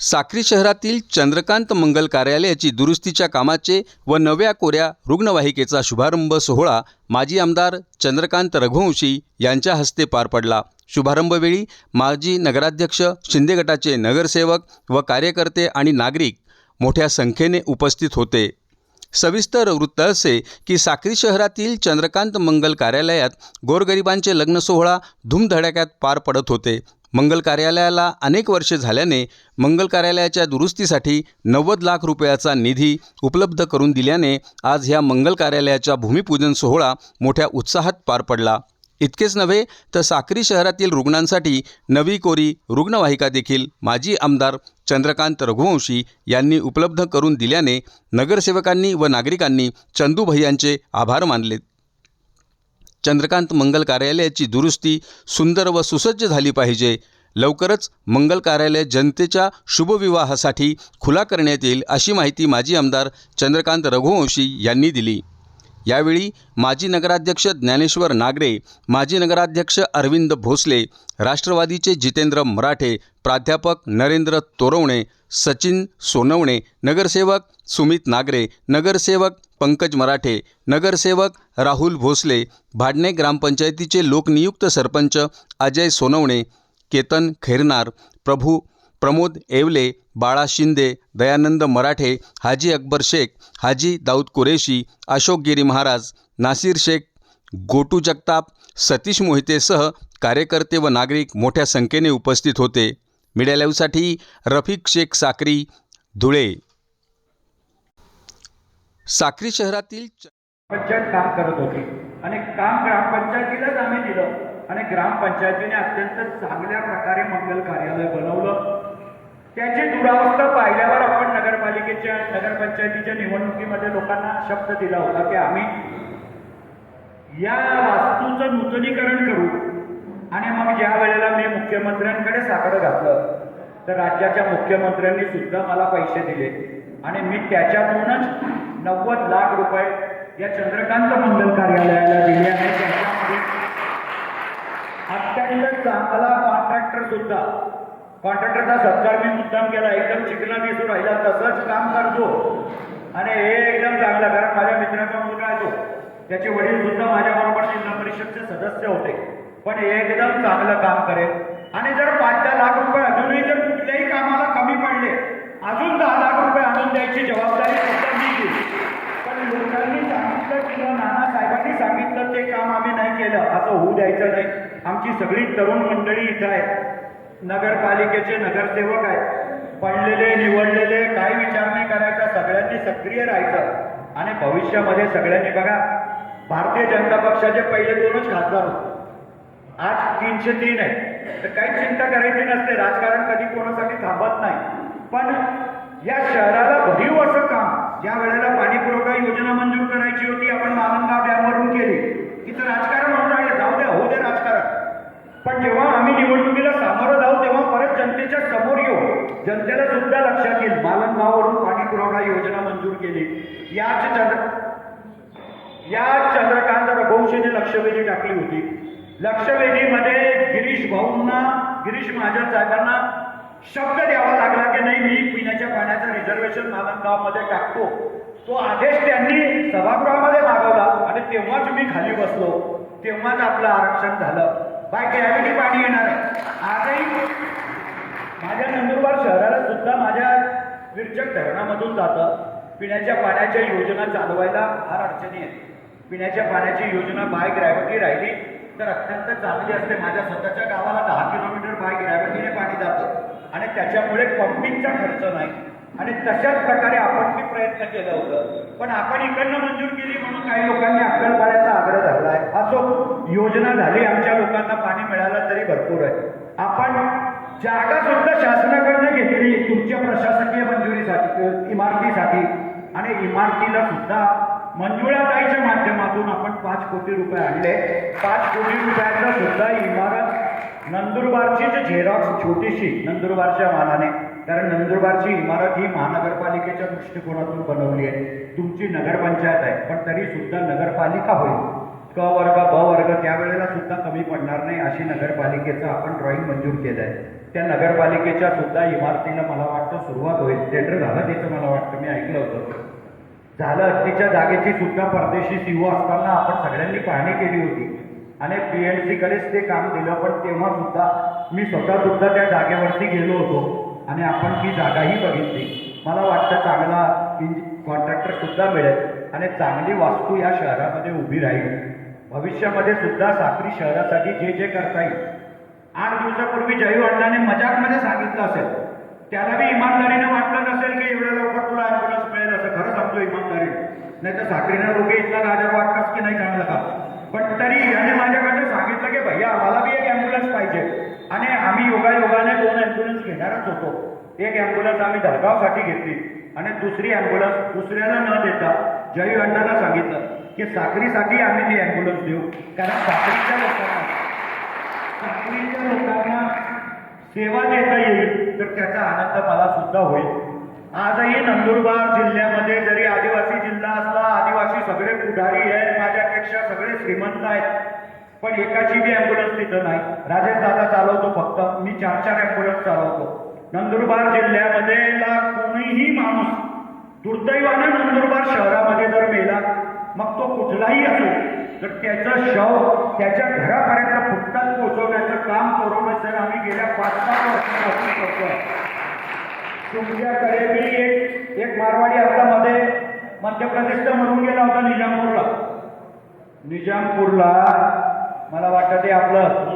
साक्री शहरातील चंद्रकांत मंगल कार्यालयाची दुरुस्तीच्या कामाचे व नव्या कोऱ्या रुग्णवाहिकेचा शुभारंभ सोहळा माजी आमदार चंद्रकांत रघुवंशी यांच्या हस्ते पार पडला. शुभारंभवेळी माजी नगराध्यक्ष शिंदे गटाचे नगरसेवक व कार्यकर्ते आणि नागरिक मोठ्या संख्येने उपस्थित होते. सविस्तर वृत्त असे की साक्री शहरातील चंद्रकांत मंगल कार्यालयात गोरगरिबांचे लग्न सोहळा धूमधडाक्यात पार पडत होते. मंगल कार्यालयाला अनेक वर्षे झाल्याने मंगल कार्यालयाच्या दुरुस्तीसाठी नव्वद लाख रुपयाचा निधी उपलब्ध करून दिल्याने आज ह्या मंगल कार्यालयाचा भूमिपूजन सोहळा मोठ्या उत्साहात पार पडला. इतकेच नव्हे तर साक्री शहरातील रुग्णांसाठी नवी कोरी रुग्णवाहिका देखील माजी आमदार चंद्रकांत रघुवंशी यांनी उपलब्ध करून दिल्याने नगरसेवकांनी व नागरिकांनी चंदूभैयांचे आभार मानले. चंद्रकांत मंगल कार्यालयाची दुरुस्ती सुंदर व सुसज्ज झाली पाहिजे. लवकरच मंगल कार्यालय जनतेच्या शुभविवाहासाठी खुला करण्यात येईल अशी माहिती माजी आमदार चंद्रकांत रघुवंशी यांनी दिली. यावेळी माजी नगराध्यक्ष ज्ञानेश्वर नागरे माजी नगराध्यक्ष अरविंद भोसले राष्ट्रवादीचे जितेंद्र मराठे प्राध्यापक नरेंद्र तोरवणे सचिन सोनवणे नगरसेवक सुमित नागरे नगरसेवक पंकज मराठे नगरसेवक राहुल भोसले भाडणे ग्रामपंचायतीचे लोकनियुक्त सरपंच अजय सोनवणे केतन खैरनार प्रभू प्रमोद येवले बाळा शिंदे दयानंद मराठे हाजी अकबर शेख हाजी दाऊद कुरेशी अशोक गिरी महाराज नासिर शेख गोटू जगताप सतीश मोहितेसह कार्यकर्ते व नागरिक मोठ्या संख्येने उपस्थित होते. मीडिया लाईव्हसाठी रफिक शेख साक्री धुळे. साक्री शहरातील च- पंचायत काम करत होती. आणि काम ग्रामपंचायतीलाच आम्ही दिलं. आणि ग्रामपंचायतीने अत्यंत चांगल्या प्रकारे मंगल कार्यालय बनवलं. त्याची दुरावस्था पाहिल्यावर आपण नगरपालिकेच्या नगरपंचायतीच्या निवडणुकीमध्ये लोकांना शब्द दिला होता की आम्ही या वास्तूचं नूतनीकरण करू. आणि मग ज्या वेळेला मी मुख्यमंत्र्यांकडे साकडं घातलं तर राज्याच्या मुख्यमंत्र्यांनी सुद्धा मला पैसे दिले. आणि मी त्याच्यातूनच नव्वद लाख रुपये या चंद्रकांत मंगल कार्यालयाला दिले आणि त्याच्यामध्ये अत्यंत चांगला कॉन्ट्रॅक्टर सुद्धा. कॉन्ट्रॅक्टरचा सत्कार मी मुद्दाम केला. एकदम चिकना दिसू राहिला. तसंच काम करतो. आणि हे एकदम चांगलं कारण माझ्या मित्राचा मुलगा आहे तो. त्याचे वडील सुद्धा माझ्याबरोबर जिल्हा परिषदचे सदस्य होते. पण हे एकदम चांगलं काम करेल. आणि जर पाच दहा लाख रुपये अजूनही जर कुठल्याही कामाला कमी पडले अजून दहा लाख रुपये आणून द्यायची जबाबदारी सुद्धा मी घेईल पण लोकांनी सांगितलं किंवा नाना साहेबांनी सांगितलं ते काम आम्ही नाही केलं असं होऊ द्यायचं नाही आमची सगळी तरुण मंडळी इथं आहे नगरपालिकेचे नगरसेवक आहेत. पडलेले निवडलेले काय विचार नाही करायचा सगळ्यांनी सक्रिय राहायचं. आणि भविष्यामध्ये सगळ्यांनी बघा भारतीय जनता पक्षाचे पहिले दोनच खासदार होते. आज तीनशे तीन आहे तर काही चिंता करायची नसते. राजकारण कधी कोणासाठी थांबत नाही. पण या शहराला भरीव असं काम ज्या वेळेला पाणी पुरवठा योजना मंजूर करायची होती आपण मालनगाव डॅमवरून केली इथं राजकारण होऊन राहिलं जाऊ द्या होऊ दे राजकारण पण जेव्हा आम्ही निवडणुकीला सामोरं जाऊ तेव्हा परत जनतेच्या समोर येऊ जनतेला सुद्धा लक्षात येईल मालनगाववरून पाणी पुरवठा योजना मंजूर केली. याच चंद्र या चंद्रकांत रघुवंशीने लक्षवेधी टाकली होती. लक्षवेधीमध्ये गिरीश भाऊंना गिरीश महाजन साहेबांना शब्द द्यावा लागला की नाही मी पिण्याच्या पाण्याचं रिझर्वेशन मालनगावमध्ये टाकतो. तो आदेश त्यांनी सभागृहामध्ये मागवला आणि तेव्हाच मी खाली बसलो. तेव्हाच आपलं आरक्षण झालं. बाय ग्रॅव्हिटी पाणी येणार आहे. आजही माझ्या नंदुरबार शहराला सुद्धा माझ्या विरचक धरणामधून जातं. पिण्याच्या पाण्याच्या योजना चालवायला फार अडचणी आहेत. पिण्याच्या पाण्याची योजना बाय ग्रॅव्हिटी राहिली तर अत्यंत चांगली असते. माझ्या स्वतःच्या गावाला दहा किलोमीटर बाय ग्रॅव्हिटीने पाणी जातं आणि त्याच्यामुळे पंपिंगचा खर्च नाही. आणि तशाच प्रकारे आपण मी प्रयत्न केलं होतं. पण आपण इकडनं मंजूर केली म्हणून काही लोकांनी अक्कलपाड्याचा आग्रह धरला आहे. असो योजना झाली आमच्या लोकांना पाणी मिळालं तरी भरपूर आहे. आपण जागा सुद्धा शासनाकडनं घेतली तुमच्या प्रशासकीय मंजुरीसाठी इमारतीसाठी. आणि इमारतीला सुद्धा मंजुळाताईच्या माध्यमातून आपण पाच कोटी रुपये आणले. पाच कोटी रुपयाचा सुद्धा इमारत नंदुरबारची जी झेरॉक्स छोटीशी नंदुरबारच्या मानाने कारण नंदुरबारची इमारत ही महानगरपालिकेच्या दृष्टिकोनातून बनवली आहे. तुमची नगरपंचायत आहे पण तरी सुद्धा नगरपालिका होईल. क वर्ग ब वर्ग त्यावेळेला सुद्धा कमी पडणार नाही अशी नगरपालिकेचं आपण ड्रॉईंग मंजूर केलं आहे त्या नगरपालिकेच्या सुद्धा इमारतीला मला वाटतं सुरुवात होईल. थिएटर झालं त्याचं मला वाटतं मी ऐकलं होतं. झालं तिच्या जागेची सुद्धा परदेशी सीओ असताना आपण सगळ्यांनी पाहणी केली होती. आणि पी एल सीकडेच ते काम दिलं पण तेव्हा सुद्धा मी स्वतः सुद्धा त्या जागेवरती गेलो होतो. आणि आपण ती जागाही बघितली. मला वाटतं चांगला कॉन्ट्रॅक्टर सुद्धा मिळेल. आणि चांगली वास्तू या शहरामध्ये उभी राहील. भविष्यामध्ये सुद्धा साक्री शहरासाठी जे जे करता येईल. आठ दिवसापूर्वी जयू अण्णाने मजाकमध्ये सांगितलं असेल. त्याला बी इमानदारीनं वाटलं नसेल की एवढ्या लवकर तुला ॲम्ब्युलन्स मिळेल असं. खरं सांगतो इमानदारी नाही तर साखरीनं लोक इथला राजा वाटतास की नाही चांगलं का पण तरी याने माझ्याकडे सांगितलं की भैया आम्हाला बी एक ॲम्ब्युलन्स पाहिजे. आणि आम्ही योगायोगाने दोन ॲम्ब्युलन्स घेणारच होतो. एक ॲम्ब्युलन्स आम्ही धडगावसाठी घेतली. आणि दुसरी ॲम्ब्युलन्स दुसऱ्याला न देता जयू सांगितलं. की साखरीसाठी आम्ही ती ॲम्ब्युलन्स देऊ. कारण साखरीच्या लोकांना साखरीच्या लोकांना सेवा देता येईल तर त्याचा आनंद मला सुद्धा होईल. आजही नंदुरबार जिल्ह्यामध्ये जरी आदिवासी जिल्हा असला आदिवासी सगळे पुढारी आहेत माझ्यापेक्षा सगळे श्रीमंत आहेत. पण एकाची बी ॲम्ब्युलन्स तिथं नाही. राजेश दादा चालवतो फक्त. मी चार चार ॲम्ब्युलन्स चालवतो. नंदुरबार जिल्ह्यामध्ये ला कोणीही माणूस दुर्दैवानं नंदुरबार शहरामध्ये जर मेला मग तो कुठलाही असो तर त्याचं शव त्याच्या घरापर्यंत फुटतात पोहोचवण्याचं काम करून आम्ही गेल्या पाच पाच वर्षांपासून करतो तुमच्याकडे मी एक एक मारवाडी आपला मध्य प्रदेशचा म्हणून गेला होता निजामपूरला. निजामपूरला मला वाटतं ते आपलं